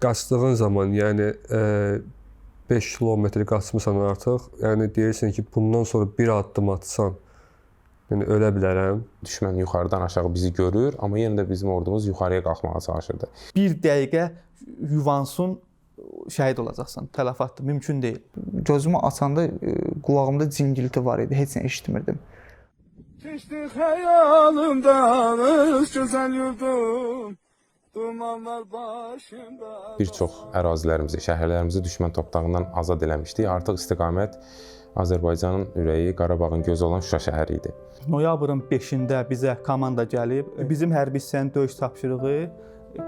qaçdığın zaman, yəni e, 5 kilometr qaçmısan artıq, yəni deyirsən ki, bundan sonra bir addım atsan, yəni ölə bilərəm. Düşmən yuxarıdan aşağı bizi görür, amma yenə də bizim ordumuz yuxarıya qalxmağa çalışırdı. bir dəqiqə yuvansun şəhid olacaqsan. Tələfatdır, mümkün deyil. Gözümü açanda e, qulağımda cingilti var idi, heç nə eşitmirdim. Keçdi xəyalımdan öz gözəl yurdum Bir çox ərazilərimizi, şəhərlərimizi düşmən topdağından azad eləmişdik. Artıq istiqamət Azərbaycanın ürəyi, Qarabağın gözü olan Şuşa şəhəri idi. Noyabrın 5-də bizə komanda gəlib, bizim hərbi hissənin döyüş tapşırığı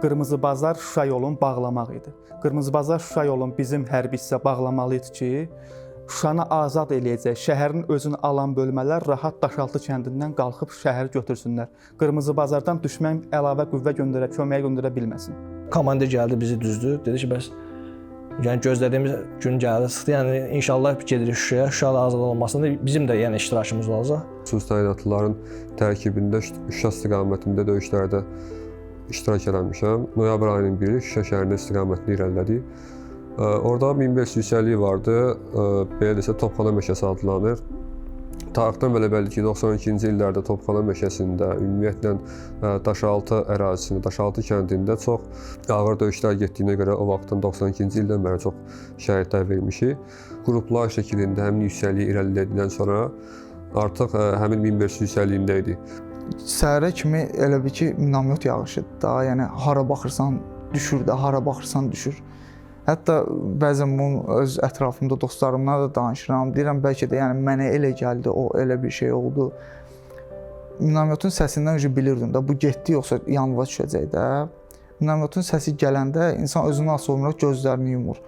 Qırmızı Bazar Şuşa yolunu bağlamaq idi. Qırmızı Bazar Şuşa yolunu bizim hərbi hissə bağlamalı idi ki, Şuşanı azad eləyəcək, şəhərin özünü alan bölmələr rahat Daşaltı kəndindən qalxıb şəhəri götürsünlər. Qırmızı Bazardan düşmən əlavə qüvvə göndərə, köməyə göndərə bilməsin. komandir gəldi bizi düzdü. Dedi ki, bəs yəni gözlədiyimiz gün gəldi. Sıxdı. Yəni inşallah gedirik Şuşaya. Şuşa da azad olmasında bizim də yəni iştirakımız olacaq. Xüsusi təyinatlıların tərkibində Şuşa istiqamətində döyüşlərdə iştirak eləmişəm. Noyabr ayının 1-i Şuşa şəhərində istiqamətli irəlilədik. Orada 1500 yüksəklik vardı. Belə desə Topxana meşəsi adlanır. Tarixdən belə bəlli ki, 92-ci illərdə Topxana meşəsində, ümumiyyətlə ə, Daşaltı ərazisində, Daşaltı kəndində çox ağır döyüşlər getdiyinə görə o vaxtdan 92-ci ildən bəri çox şəhidlər vermişik. Qruplar şəklində həmin yüksəkliyi irəlilədikdən sonra artıq ə, həmin 1500 yüksəkliyində idi. Səhərə kimi elə bir ki, minomyot yağışıdır da, yəni hara baxırsan düşür də, hara baxırsan düşür. Hətta bəzən bunu öz ətrafımda dostlarımla da danışıram. Deyirəm bəlkə də yəni mənə elə gəldi, o elə bir şey oldu. Minomyotun səsindən öncə bilirdim də bu getdi yoxsa yanıva düşəcək də. Minomyotun səsi gələndə insan özünü asılı olmur, gözlərini yumur.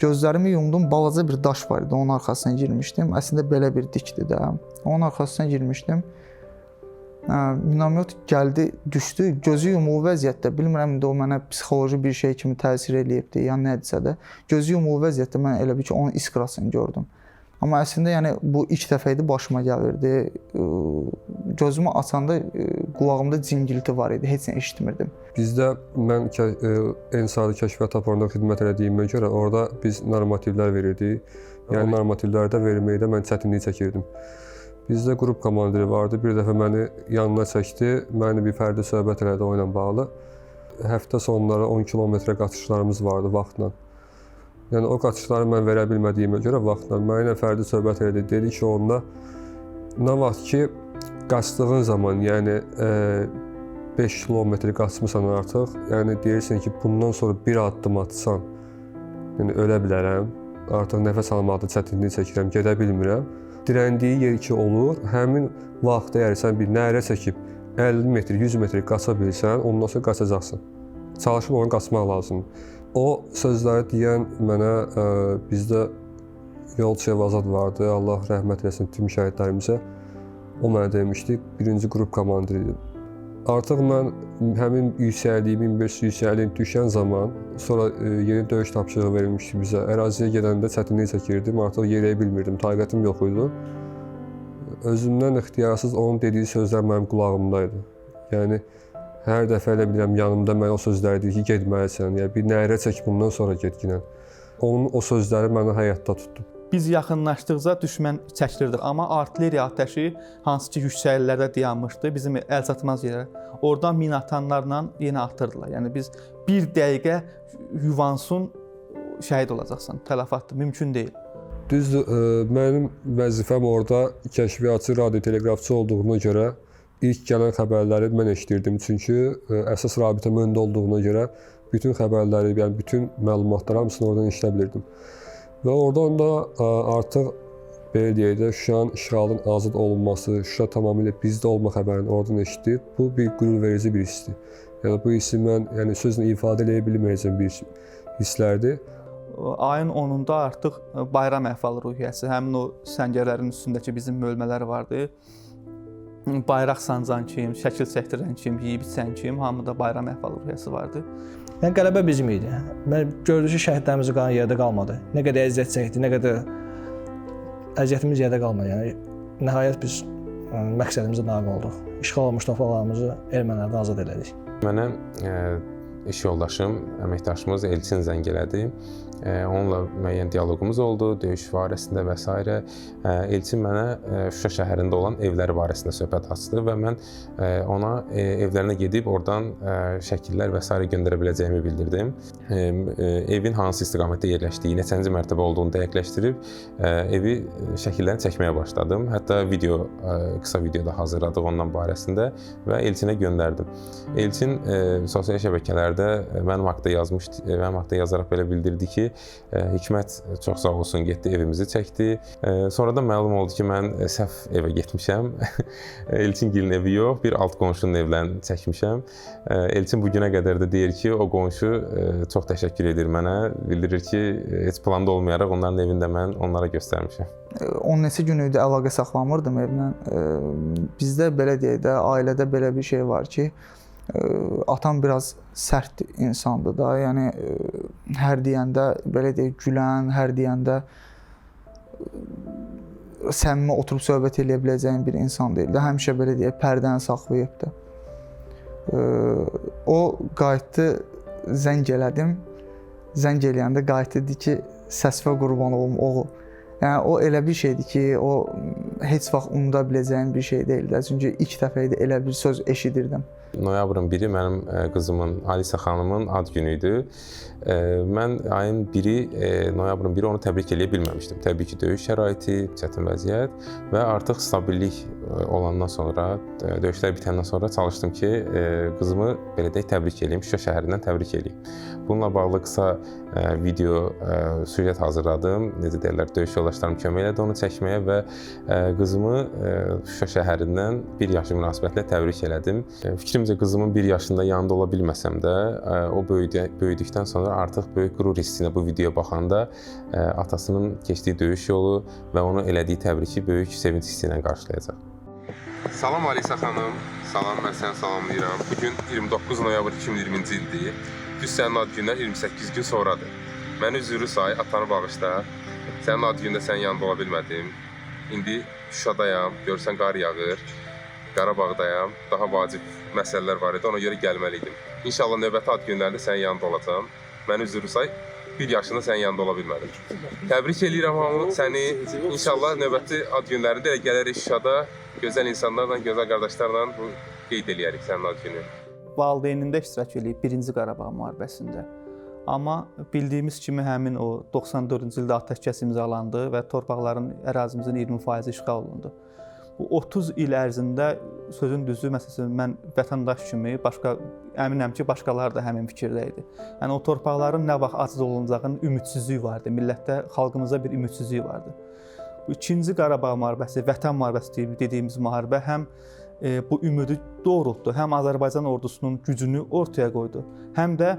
Gözlərimi yumdum, balaca bir daş var idi, onun arxasına girmişdim. Əslində belə bir dikdi də. Onun arxasına girmişdim. Minomyot gəldi, düşdü, gözü yumulu vəziyyətdə. Bilmirəm indi o mənə psixoloji bir şey kimi təsir eləyibdi, ya nədirsə də. Gözü yumulu vəziyyətdə mən elə bir ki, onun iskrasını gördüm. Amma əslində yəni bu ilk dəfə idi başıma gəlirdi. Gözümü açanda qulağımda cingilti var idi, heç nə eşitmirdim. Bizdə mən kə- ə, Ensarı kəşfiyyat aparında xidmət elədiyimə görə orada biz normativlər verirdik. Yəni normativlərdə verməkdə mən çətinlik çəkirdim. Bizdə qrup komandiri vardı. Bir dəfə məni yanına çəkdi. Məni bir fərdi söhbət elədi o ilə bağlı. Həftə sonları 10 kilometrə qaçışlarımız vardı vaxtla. Yəni o qaçışları mən verə bilmədiyimə görə vaxtla mənə ilə fərdi söhbət elədi. Dedi ki, onda nə vaxt ki qaçdığın zaman, yəni e, 5 kilometr qaçmısan artıq, yəni deyirsən ki, bundan sonra bir addım atsan, yəni ölə bilərəm. Artıq nəfəs almaqda çətinlik çəkirəm, gedə bilmirəm. Dirəndiyi yer ki olur, həmin vaxt əgər sən bir nərə çəkib 50 metr, 100 metr qaça bilsən, ondan sonra qaçacaqsan. Çalışıb onu qaçmaq lazımdır. O sözləri deyən mənə ə, bizdə Yolçuyev Azad vardı. Allah rəhmət eləsin tüm şəhidlərimizə. O mənə demişdi, birinci qrup komandiri idi. Artıq mən həmin yüksəkliyi, 1500 yüksəkliyin düşən zaman, sonra ə, yeni döyüş tapşırığı verilmişdi bizə. Əraziyə gedəndə çətinlik çəkirdim, artıq yeriyə bilmirdim, taqətim yox idi. Özümdən ixtiyarsız onun dediyi sözlər mənim qulağımda idi. Yəni hər dəfə elə bilirəm yanımda mən o sözləri deyir ki, getməlisən, yəni bir nərə çək bundan sonra get ginən. Onun o sözləri məni həyatda tutdu. Biz yaxınlaşdıqca düşmən çəkilirdi, amma artilleriya atəşi hansı ki yüksəkliklərdə dayanmışdı, bizim əl çatmaz yerə. Oradan min atanlarla yenə atırdılar. Yəni biz bir dəqiqə yuvansun şəhid olacaqsan. Tələfatdır, mümkün deyil. Düzdür, ə, mənim vəzifəm orada kəşfiyyatçı, radioteleqrafçı olduğuna görə ilk gələn xəbərləri mən eşidirdim. Çünki ə, əsas rabitə məndə olduğuna görə bütün xəbərləri, yəni bütün məlumatları hamısını oradan eşidə bilirdim. Və oradan da ə, artıq belə deyək də Şuşanın işğalın azad olunması, Şuşa tamamilə bizdə olma xəbərini oradan eşitdik. Bu bir qürurverici bir hissdir. Yəni bu hissi mən yəni sözlə ifadə edə bilməyəcəm bir hisslərdir. Ayın 10-unda artıq bayram əhval ruhiyyəsi, həmin o səngərlərin üstündəki bizim bölmələr vardı. Bayraq sancan kim, şəkil çəkdirən kim, yeyib içən kim, hamıda bayram əhval ruhiyyəsi vardı. Yəni qələbə bizim idi. Mən gördük ki, şəhidlərimizin qanı yerdə qalmadı. Nə qədər əziyyət çəkdi, nə qədər əziyyətimiz yerdə qalmadı. Yəni nəhayət biz ə, məqsədimizə nail olduq. İşğal olunmuş torpaqlarımızı ermənilərdən azad elədik. Mənə e, iş yoldaşım, əməkdaşımız Elçin zəng elədi. Onunla müəyyən dialoqumuz oldu, döyüş barəsində və s. Elçin mənə e, Şuşa şəhərində olan evləri barəsində söhbət açdı və mən e, ona e, evlərinə gedib oradan şəkillər və s. göndərə biləcəyimi bildirdim. Evin hansı istiqamətdə yerləşdiyi, neçənci mərtəbə olduğunu dəqiqləşdirib evi şəkillərini çəkməyə başladım. Hətta video qısa video da hazırladıq ondan barəsində və Elçinə göndərdim. Elçin sosial şəbəkələrdə e, mənim haqqda yazmışdı, e, mənim haqqda yazaraq belə bildirdi ki, e, Hikmət çox sağ olsun getdi evimizi çəkdi. Sonradan məlum oldu ki, mən səhv evə getmişəm. Elçin gilin evi yox, bir alt qonşunun evlərini çəkmişəm. Elçin bu günə qədər də deyir ki, o qonşu çox təşəkkür edir mənə. Bildirir ki, heç planda olmayaraq onların evini də mən onlara göstərmişəm. 10 neçə gün idi əlaqə saxlamırdım evlə. Bizdə belə deyək də, ailədə belə bir şey var ki, atam biraz sərt insandır da. Yəni hər deyəndə belə deyək gülən, hər deyəndə səmimi oturub söhbət eləyə biləcəyin bir insan deyil də. Həmişə belə deyək pərdəni saxlayıb da. E, O qayıtdı, zəng elədim. Zəng eləyəndə qayıtdı dedi ki, səsvə qurban olum oğul. Yəni o elə bir şeydir ki, o heç vaxt unuda biləcəyim bir şey deyil də. Çünki ilk dəfə idi elə bir söz eşidirdim. Noyabrın 1-i mənim qızımın Alisa xanımın ad günü idi. Mən ayın 1-i, e, noyabrın 1-i onu təbrik eləyə bilməmişdim. Təbii ki, döyüş şəraiti, çətin vəziyyət və artıq stabillik olandan sonra, döyüşlər bitəndən sonra çalışdım ki, qızımı belə deyək təbrik eləyim, Şuşa şəhərindən təbrik eləyim. Bununla bağlı qısa video süjet hazırladım. Necə deyirlər, döyüş yoldaşlarım kömək elədi onu çəkməyə və e, qızımı e, Şuşa şəhərindən 1 yaşı münasibətilə təbrik elədim. E, Fikrimcə qızımın 1 yaşında yanında ola bilməsəm də, o böyüdü, böyüdükdən sonra artıq böyük qürur hissinə bu videoya baxanda atasının keçdiyi döyüş yolu və onu elədiyi təbriki böyük sevinc hissi ilə qarşılayacaq. Salam Alisa xanım. Salam, mən səni salamlayıram. Bu gün 29 noyabr 2020-ci ildir. Düz sənin ad günündən 28 gün sonradır. Məni üzrü say, atanı bağışla. Sənin ad günündə sənin yanında ola bilmədim. İndi Şuşadayam, görsən qar yağır. Qarabağdayam. Daha vacib məsələlər var idi, ona görə gəlməli idim. İnşallah növbəti ad günlərində sənin yanında olacağam. Məni üzrü say. Bir yaşında sənin yanında ola bilmədim. Təbrik eləyirəm hamı səni. İnşallah növbəti ad günlərində elə gələrik Şuşada gözəl insanlarla, gözəl qardaşlarla bu qeyd eləyərik sənin ad gününü. valideynində iştirak eləyib 1-ci Qarabağ müharibəsində. Amma bildiyimiz kimi həmin o 94-cü ildə atəşkəs imzalandı və torpaqların ərazimizin 20% işğal olundu. Bu 30 il ərzində sözün düzü məsələn mən vətəndaş kimi başqa əminəm ki, başqaları da həmin fikirdə idi. Yəni o torpaqların nə vaxt aciz olunacağının ümidsizliyi vardı. Millətdə, xalqımızda bir ümidsizlik vardı. Bu 2-ci Qarabağ müharibəsi, Vətən müharibəsi dediyimiz müharibə həm e, bu ümidi doğrultdu, həm Azərbaycan ordusunun gücünü ortaya qoydu, həm də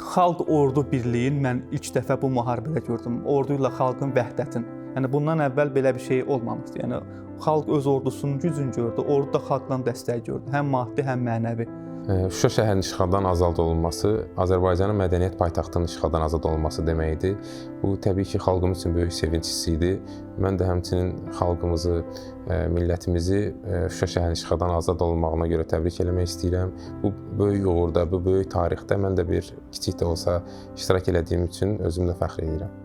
xalq ordu birliyini mən ilk dəfə bu müharibədə gördüm. Ordu ilə xalqın vəhdətini. Yəni bundan əvvəl belə bir şey olmamışdı. Yəni xalq öz ordusunun gücünü gördü, ordu da xalqdan dəstək gördü, həm maddi, həm mənəvi. Şuşa şəhərinin işğaldan azad olunması Azərbaycanın mədəniyyət paytaxtının işğaldan azad olunması deməkdir. Bu təbii ki, xalqımız üçün böyük sevinc hissi idi. Mən də həmçinin xalqımızı, millətimizi Şuşa şəhərinin işğaldan azad olunmağına görə təbrik eləmək istəyirəm. Bu böyük uğurda, bu böyük tarixdə mən də bir kiçik də olsa iştirak elədiyim üçün özümlə fəxr edirəm.